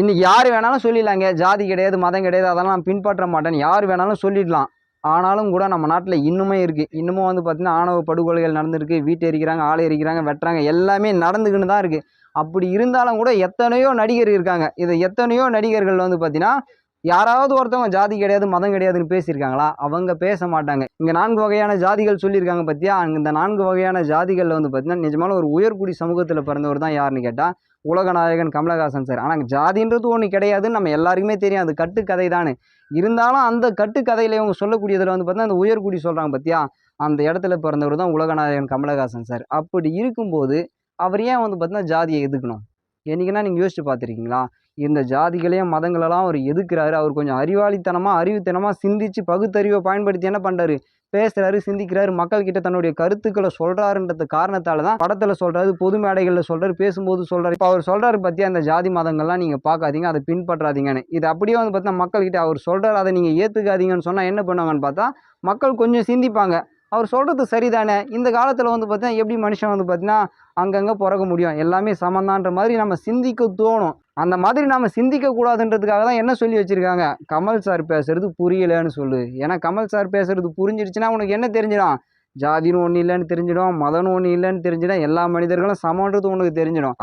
இன்றைக்கி யார் வேணாலும் சொல்லிடலாங்க. ஜாதி கிடையாது மதம் கிடையாது அதெல்லாம் நான் பின்பற்ற மாட்டேன். யார் வேணாலும் சொல்லிடலாம். ஆனாலும் கூட நம்ம நாட்டில் இன்னுமே இருக்குது இன்னமும் வந்து பார்த்திங்கன்னா ஆணவ படுகொலைகள் நடந்திருக்கு. வீட்டை எரிக்கிறாங்க ஆளை எரிக்கிறாங்க வெட்டுறாங்க. எல்லாமே நடந்துக்கின்னு தான் இருக்குது அப்படி இருந்தாலும் கூட எத்தனையோ நடிகர் இருக்காங்க. இது எத்தனையோ நடிகர்கள் வந்து பார்த்திங்கன்னா யாராவது ஒருத்தவங்க ஜாதி கிடையாது மதம் கிடையாதுன்னு பேசியிருக்காங்களா? அவங்க பேச மாட்டாங்க. இங்கே நான்கு வகையான ஜாதிகள் சொல்லியிருக்காங்க பார்த்தியா இந்த நான்கு வகையான ஜாதிகளில் வந்து பார்த்திங்கன்னா நிஜமான ஒரு உயர்குடி சமூகத்தில் பிறந்தவர் தான் யாருன்னு கேட்டால் உலகநாயகன் கமலஹாசன் சார். ஆனால் ஜாதின்றது ஒன்று கிடையாதுன்னு நம்ம எல்லாருக்குமே தெரியும். அது கட்டுக்கதை தானே. இருந்தாலும் அந்த கட்டுக்கதையில் இவங்க சொல்லக்கூடியதில் வந்து பார்த்தீங்கன்னா அந்த உயர்குடி சொல்கிறாங்க பார்த்தியா அந்த இடத்துல பிறந்தவர் தான் உலகநாயகன் கமலஹாசன் சார். அப்படி இருக்கும்போது அவர் ஏன் வந்து பார்த்தீங்கன்னா ஜாதியை எதுக்கணும் என்றைக்குன்னா நீங்கள் யோசிச்சு பார்த்துருக்கீங்களா? இந்த ஜாதிகளையும் மதங்களெல்லாம் அவர் எதுக்குறாரு? அவர் கொஞ்சம் அறிவாளித்தனமாக அறிவுத்தனமாக சிந்திச்சு பகுத்தறிவை பயன்படுத்தி என்ன பண்ணுறாரு பேசுகிறாரு சிந்திக்கிறாரு. மக்கள்கிட்ட தன்னுடைய கருத்துக்களை சொல்கிறாருன்றது காரணத்தால் தான் படத்தில் சொல்கிறாரு பொது மேடைகளில் சொல்கிறாரு பேசும்போது சொல்கிறாரு இப்போ அவர் சொல்கிறாரு பற்றி அந்த ஜாதி மதங்கள்லாம் நீங்கள் பார்க்காதீங்க அதை பின்பற்றாதீங்கன்னு. இது அப்படியே வந்து பார்த்தா மக்கள்கிட்ட அவர் சொல்கிறார் அதை நீங்கள் ஏற்றுக்காதீங்கன்னு சொன்னால் என்ன பண்ணுவாங்கன்னு பார்த்தா மக்கள் கொஞ்சம் சிந்திப்பாங்க. அவர் சொல்கிறது சரிதானே? இந்த காலத்தில் வந்து பார்த்தீங்கன்னா எப்படி மனுஷன் வந்து பார்த்தீங்கன்னா அங்கங்கே பிறக்க முடியும்? எல்லாமே சமந்தான்ற மாதிரி நம்ம சிந்திக்க தோணும். அந்த மாதிரி நம்ம சிந்திக்கக்கூடாதுன்றதுக்காக தான் என்ன சொல்லி வச்சுருக்காங்க? கமல் சார் பேசுகிறது புரியலைன்னு சொல்லு. ஏன்னா கமல் சார் பேசுகிறது புரிஞ்சிடுச்சுன்னா உனக்கு என்ன தெரிஞ்சிடும்? ஜாதின்னு ஒன்று இல்லைன்னு தெரிஞ்சிடும் மதம்னு ஒன்று இல்லைன்னு தெரிஞ்சிடும் எல்லா மனிதர்களும் சமன்றது உனக்கு தெரிஞ்சிடும்.